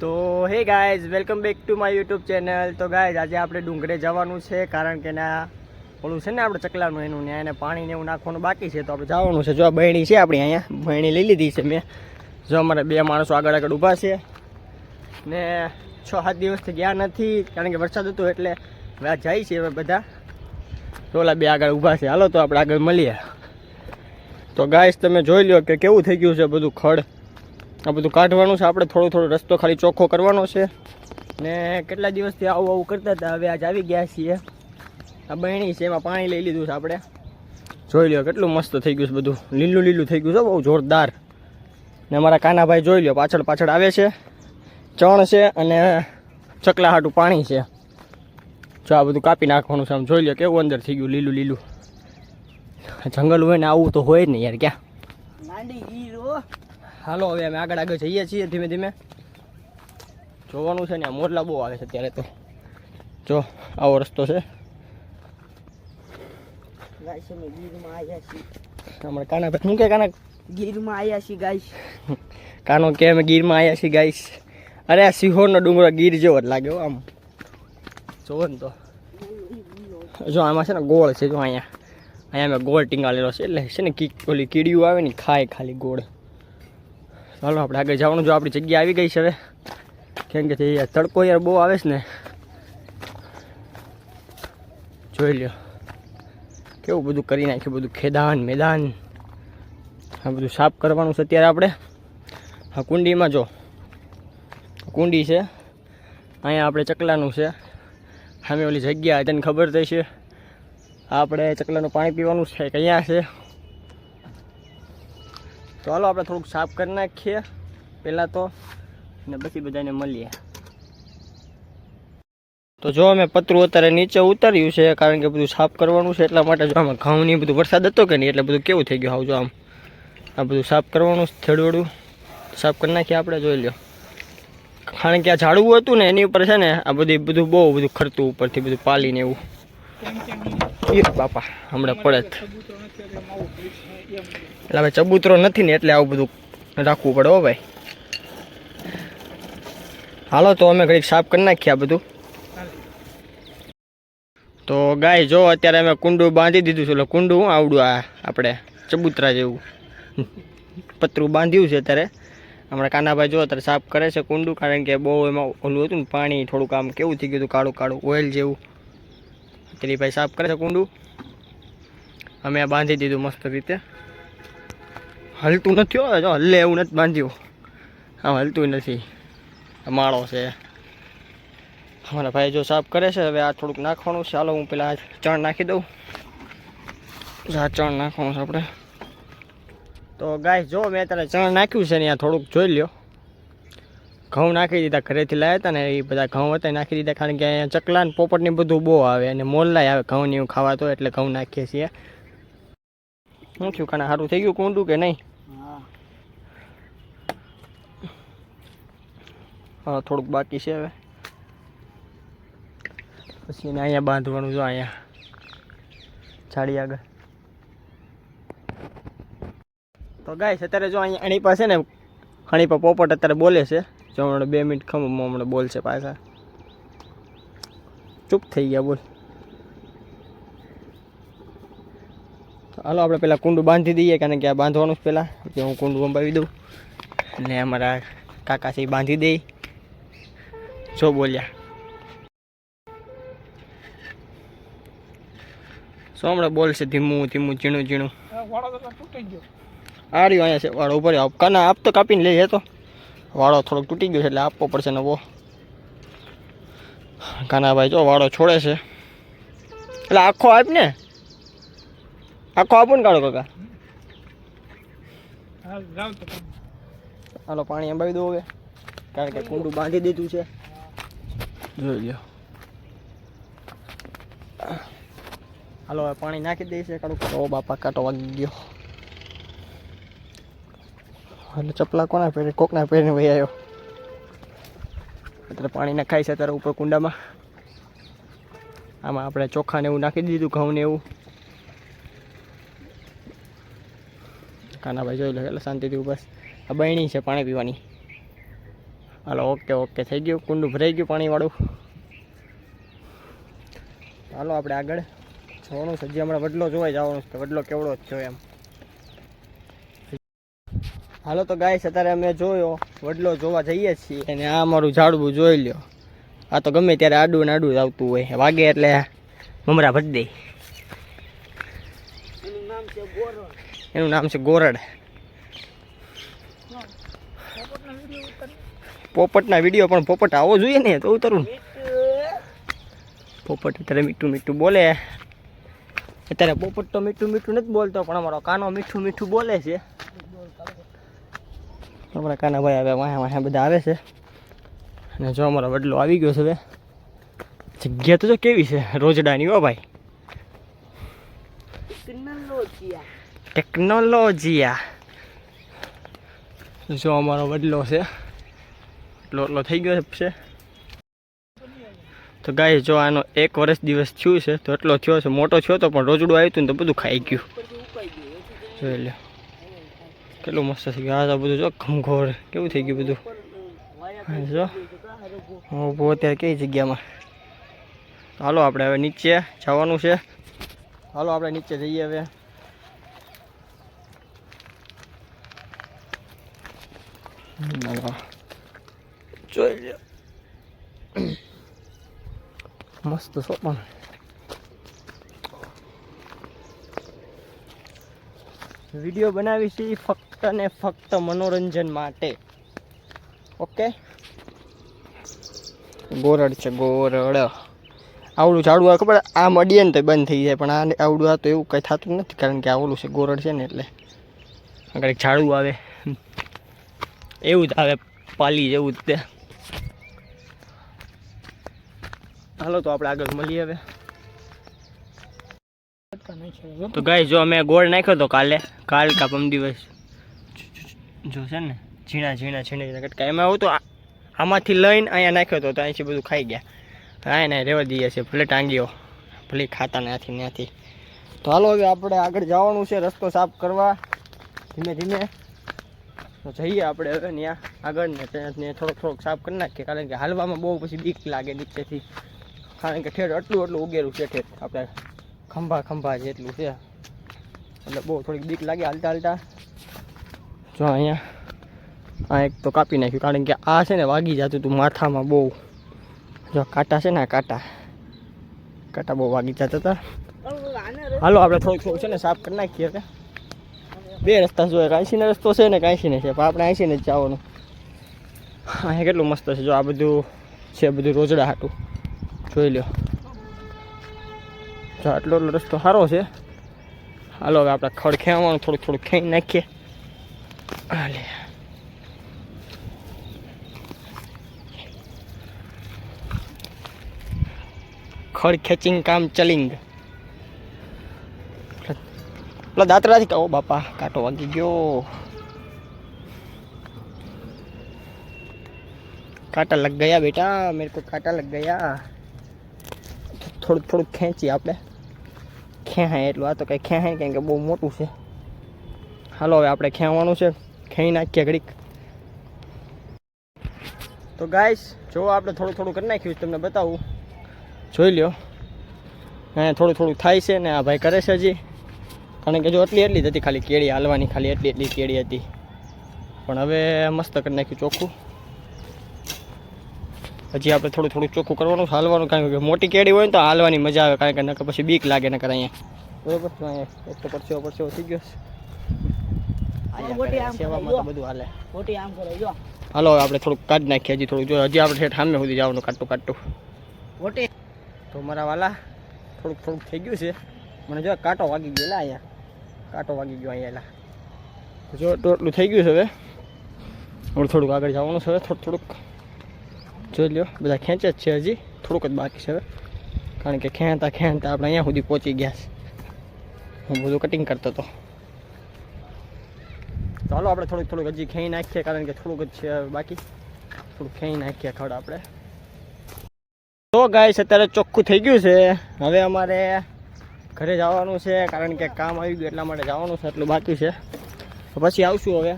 તો hey guys welcome back to my YouTube channel તો guys આજે આપણે ડુંગરે જવાનું છે, કારણ કે ના, ઓલું છે ને આપણે ચકલાનું એનું ને એને પાણીને એવું નાખવાનું બાકી છે, તો આપણે જવાનું છે. જો આ બહેણી છે આપણી અહીંયા, બહેણી લઈ લીધી છે મેં. જો અમારે બે માણસો આગળ આગળ ઊભા છે. ને છ સાત દિવસથી ગયા નથી, કારણ કે વરસાદ હતો એટલે આ જાય છે હવે બધા. ઓલા બે આગળ ઊભા છે. હાલો, તો આપણે આગળ મળીએ. તો ગાઈઝ તમે જોઈ લો કે કેવું થઈ ગયું છે બધું ખડ. આ બધું કાઢવાનું છે. આપણે થોડો થોડો રસ્તો ખાલી ચોખ્ખો કરવાનો છે. ને કેટલા દિવસથી આવું આવું કરતા હતા? હવે આજ આવી ગયા છીએ. આ બહેણી છે, એમાં પાણી લઈ લીધું છે આપણે. જોઈ લો કેટલું મસ્ત થઈ ગયું છે બધું. લીલું લીલું થઈ ગયું છે બહુ જોરદાર. ને અમારા કાનાભાઈ જોઈ લો પાછળ પાછળ આવે છે. ચણ છે અને ચકલાહાટું પાણી છે. જો આ બધું કાપી નાખવાનું છે. આમ જોઈ લો કેવું અંદર થઈ ગયું લીલું લીલું. જંગલ હોય ને આવું તો હોય જ ને યાર, ક્યાં? હાલો હવે અમે આગળ આગળ જઈએ છીએ ધીમે ધીમે. જોવાનું છે ને આ મોરલા બહુ આવે છે અત્યારે તો. જો આવો રસ્તો છે. હમણાં કાના ભાઈ શું કે કાના? ગીરમાં આવ્યા છીએ ગાઈશ કાનો કે અમે ગીરમાં આવ્યા છીએ ગાઈશ અરે આ સિહોરનો ડુંગરો ગીર જેવો જ લાગ્યો આમ. જોવો ને તો. જો આમાં છે ને ગોળ છે જો અહીંયા. અહીંયા મેં ગોળ ટીંગાળેલો છે એટલે છે ને કી ઓલી કીડીઓ આવે ને ખાય ખાલી ગોળ. ચાલો આપણે આગળ જવાનું જો, આપણી જગ્યા આવી ગઈ છે હવે. કેમ કે તડકો યાર બહુ આવે છે ને. જોઈ લ્યો. કેવું બધું કરી નાખ્યું, બધું ખેદાન, મેદાન. આ બધું સાફ કરવાનું છે અત્યારે આપણે. આ કુંડીમાં જો, કુંડી છે. અહીંયા આપણે ચકલાનું છે. સામે ઓલી જગ્યા તેને ખબર થઈ છે આપણે ચકલાનું પાણી પીવાનું છે કે અહીંયા છે. તો હાલો આપણે થોડુંક સાફ કરી નાખીએ. પહેલાં તો ને પછી બધાને મળીએ. તો જો અમે પતરું અત્યારે નીચે ઉતાર્યું છે કારણ કે બધું સાફ કરવાનું છે એટલા માટે જો આમાં ઘઉં બધું વરસાદ હતો કે નહીં એટલે બધું કેવું થઈ ગયું આવું જો આમ. આ બધું સાફ કરવાનું થેડવડું. સાફ કરી નાખીએ આપણે જોઈ લ્યો. કારણ કે આ ઝાડવું હતું ને એની ઉપર છે ને આ બધી બધું બહુ બધું ખરતું ઉપરથી બધું પાલીને એવું. બાપા હમણાં પડે. એટલે હવે ચબૂતરો નથી ને એટલે આવું બધું રાખવું પડે હો ભાઈ. હાલો તો અમે ઘડીક સાફ કરી નાખીએ આ બધું. તો ગાય જો અત્યારે અમે કુંડું બાંધી દીધું છે, એટલે કુંડું આવડું આ આપણે ચબૂતરા જેવું. પતરું બાંધ્યું છે અત્યારે. હમણાં કાનાભાઈ જો અત્યારે સાફ કરે છે કુંડું, કારણ કે બહુ એમાં ઓલું હતું ને, પાણી થોડુંક આમ કેવું થઈ ગયું હતું, કાળું કાળું ઓઇલ જેવું. અત્યારે ભાઈ સાફ કરે છે કુંડું. અમે બાંધી દીધું મસ્ત રીતે. હલતું નથી હો, જો હલ્લે એવું નથી બાંધ્યું. હા હલતું નથી. માળો છે. અમારા ભાઈ જો સાફ કરે છે, હવે આ થોડુંક નાખવાનું છે. ચાલો હું પેલા ચણ નાખી દઉં. આ ચણ નાખવાનું છે આપણે. તો ગાય જો મેં અત્યારે ચણ નાખ્યું છે ને, આ થોડુંક જોઈ લ્યો. ઘઉં નાખી દીધા, ઘરેથી લાવ્યા હતા ને, એ બધા ઘઉં હતા નાખી દીધા. કારણ કે અહીંયા ચકલા ને પોપટ ને બધું બહુ આવે અને મોરલાય આવે. ઘઉં ને એવું ખાવા તો એટલે ઘઉં નાખીએ છીએ. શું થયું? કાના સારું થઈ ગયું કુંડું કે નહીં? હા. થોડુંક બાકી છે હવે. પછી એને અહીંયા બાંધવાનું જો અહીંયા. જાડી આગળ. તો ગાય અત્યારે જો અહીંયા એની પાસે ને અણી પર પોપટ અત્યારે બોલે છે. જો હમણાં બે મિનિટ ખમ હમણાં બોલશે પાછા. ચૂપ થઈ ગયા બોલ. હાલો આપણે પહેલાં કુંડું બાંધી દઈએ કારણ કે આ બાંધવાનું જ પહેલાં કે હું કુંડું અંબાવી દઉં. ને અમારા કાકા છે એ બાંધી દે. જો બોલ્યા. શું હમણાં બોલશે? ધીમું ધીમું ઝીણું ઝીણું. આ રહ્યો અહીંયા છે વાળો ઊભો રહ્યો. કાના આપ તો કાપીને લઈએ તો વાળો થોડોક તૂટી ગયો છે એટલે આપવો પડશે નવો. કાનાભાઈ જો વાળો છોડે છે. એટલે આખો આપ ને. આખો આપો ને કાઢો કાકા? હાલો પાણી અંબાવી દો હવે. કારણ કે કુંડું બાંધી દીધું છે. જોઈ લો હાલો હવે પાણી નાખી દઈશ કાઢું. ઓ બાપા કાંટો વાગી ગયો. એટલે ચપલા કોના પહેરે? કોકના પહેરીને વહી આવ્યો. અત્યારે પાણી નખાય છે અત્યારે ઉપર કુંડામાં. આમાં આપણે ચોખા ને એવું નાખી દીધું ઘઉં ને એવું. કાનાભાઈ જોઈ લો, એટલે શાંતિથી બસ આ બહેણી છે પાણી પીવાની. હાલો, ઓકે ઓકે, થઈ ગયું. કુંડું ભરાઈ ગયું પાણીવાળું. હાલો, આપણે આગળ જોવાનું છે. હજી હમણાં વડલો જોવાય જવાનું છે વડલો કેવડો જ જોયો એમ. હાલો, તો ગાઈસ, અત્યારે અમે જોયો, વડલો જોવા જઈએ છીએ. અને આ અમારું ઝાડવું જોઈ લ્યો. આ તો ગમે ત્યારે આડું ને આડું જ આવતું હોય. વાગે એટલે મમરા ભરી દે એનું નામ છે ગોરણ એનું નામ છે ગોરડ. પોપટના વીડિયો પણ પોપટ આવો જોઈએ ને, તો ઉતરું પોપટ અત્યારે મીઠું મીઠું બોલે. અત્યારે પોપટ તો મીઠું મીઠું નથી બોલતો, પણ અમારો કાનો મીઠું મીઠું બોલે છે. અમારા કાના ભાઈ હવે વાહે વાહે બધા આવે છે. અને જો અમારો વડલો આવી ગયો છે હવે. જગ્યા તો જો કેવી છે, રોજડાની હો ભાઈ. ટેકનોલોજીયા જો અમારો વડલો છે. એટલો એટલો થઈ ગયો છે. તો ગાય જો આનો એક વર્ષ દિવસ થયું છે, તો એટલો થયો છે. મોટો થયો તો પણ રોજડું આવ્યું હતું ને તો બધું ખાઈ ગયું. જોઈ લે કેટલું મસ્ત થઈ ગયું આ તો બધું જો ઘમઘોર. કેવું થઈ ગયું બધું? જો. હું ઊભો અત્યારે કઈ જગ્યામાં? હાલો, આપણે હવે નીચે જવાનું છે. હાલો, આપણે નીચે જઈએ હવે. જોઈ લો મસ્ત છો પણ વીડિયો બનાવી છે ફક્ત ને ફક્ત મનોરંજન માટે. ઓકે ગોરડ છે ગોરડ. આવડું ઝાડું આ ખબર આ મળીએ ને તો બંધ થઈ જાય પણ આ આવડું આ તો એવું કંઈ થતું નથી કારણ કે આવડું છે ગોરડ છે ને એટલે. આગળ એક ઝાડું આવે. એવું જ આવે પાલી જેવું જ તે. હાલો તો આપણે આગળ મળીએ હવે. તો ગાય જો અમે ગોળ નાખ્યો તો કાલે, કાલ કા પમ દિવસ. જો છે ને, ઝીણા ઝીણા ઝીણા ઝીણા કટકા. એમાં આવું તો આમાંથી લઈને અહીંયા નાખ્યો તો તો અહીંથી બધું ખાઈ ગયા. હા ને રહેવા દઈએ છીએ ભલે ટાંગીઓ, ભલે ખાતા ત્યાંથી ત્યાંથી તો હાલો હવે આપણે આગળ જવાનું છે, રસ્તો સાફ કરવા. ધીમે ધીમે. તો જઈએ આપણે હવે ત્યાં આગળ ને ત્યાં થોડોક થોડોક સાફ કરી નાખીએ. કારણ કે હાલવામાં બહુ પછી બીક લાગે નીચેથી. કારણ કે ઠેર એટલું એટલું ઉગેલું છે ઠેઠ આપણે ખંભા ખંભા જેટલું છે. એટલે બહુ થોડીક બીક લાગે હાલતા હાલતા. જો અહીંયા આ એક તો કાપી નાખ્યું. કારણ કે આ છે ને વાગી જતું હતું માથામાં બહુ. જો કાંટા છે ને આ કાંટા. કાંટા બહુ વાગી જતા હતા. હાલો આપણે થોડુંક થોડુંક છે ને સાફ કરી નાખીએ બે રસ્તા જોઈએ કાંસીનો રસ્તો છે ને કાંસીને છે, પણ આપણે આંસીને જ જવાનું. અહીંયા કેટલું મસ્ત છે, જો આ બધું છે, બધું રોજડા હાટું. જોઈ લ્યો. જો આટલો એટલો રસ્તો સારો છે. હાલો, હવે આપણે ખડ ખેવાનું થોડું થોડું ખેઈ નાખીએ. હાલે ખડ ખેંચિંગ કામ ચલિંગ. પેલા દાંતરાથી કહો બાપા કાંટો વાગી ગયો કાંટા લગ ગયા બેટા મેરે કો કાંટા લગ ગયા થોડુંક થોડુંક ખેંચીએ આપણે ખેહાય એટલું આ તો કંઈ ખેહાય કેમ કે બહુ મોટું છે હાલો હવે આપણે ખેવાનું છે ખેઈ નાખીએ ઘડીક તો ગાઈસ જો આપણે થોડું થોડું કરી નાખ્યું તમને બતાવું જોઈ લ્યો હા થોડું થોડું થાય છે ને આ ભાઈ કરે છે હજી કારણ કે જો એટલી એટલી જ હતી ખાલી કેળી હાલવાની ખાલી એટલી એટલી કેળી હતી. પણ હવે મસ્ત કરી નાખ્યું ચોખ્ખું. હજી આપણે થોડું થોડું ચોખ્ખું કરવાનું હાલવાનું કારણ કે મોટી કેળી હોય ને તો હાલવાની મજા આવે કારણ કે નકર પછી બીક લાગે નકર અહીંયા. બરોબર? અહીંયા એક તો પરસેવો પરસેવો થઈ ગયો. સેવામાં તો બધું હાલે. આપણે થોડુંક કાઢી નાખીએ હજી થોડુંક. જો હજી આપણે ઠેઠ સામે સુધી જવાનું કાટું કાટું. મોટી. તો મારા વાલા થોડુંક થોડુંક થઈ ગયું છે. મને જો કાંટો વાગી ગયેલા અહીંયા. કાંટો વાગી ગયો અહીંયા જો ટોટલું થઈ ગયું છે હવે. હવે થોડુંક આગળ જવાનું છે હવે થોડું થોડુંક. જોઈ લ્યો, બધા ખેંચે જ છે હજી. થોડુંક જ બાકી છે હવે. કારણ કે ખેંચતા ખેંચતા આપણે અહીંયા સુધી પહોંચી ગયા છે. હું બધું કટિંગ કરતો હતો. ચાલો આપણે થોડુંક થોડુંક હજી ખેઈ નાખીએ, કારણ કે થોડુંક જ છે બાકી. થોડુંક ખેઈ નાખીએ ખડ આપણે. તો ગાઈસ અત્યારે ચોખ્ખું થઈ ગયું છે. હવે અમારે ઘરે જવાનું છે કારણ કે કામ આવી ગયું એટલા માટે જવાનું છે એટલું બાકી છે. તો પછી આવશું હવે.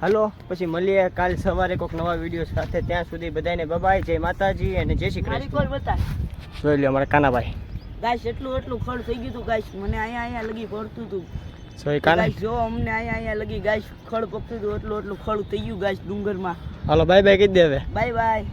હાલો પછી મળીએ કાલ સવારે કોઈક નવા વીડિયો સાથે. ત્યાં સુધી બધાને બબાય જય માતાજી અને જય શ્રી કૃષ્ણ. બતા જોઈ લો અમારા કાનાભાઈ. ગાઈસ એટલું એટલું ખડ થઈ ગયું હતું ગાઈસ. મને અહીંયા અહીંયા લગી પડતું હતું કાના ગાઈસ જો અમને અહીંયા અહીંયા લગી ગાઈસ ખડ પકતું હતું એટલું એટલું ખડ થઈ ગયું ગાઈસ ડુંગરમાં. હાલો બાય બાય કહી દે હવે. Bye bye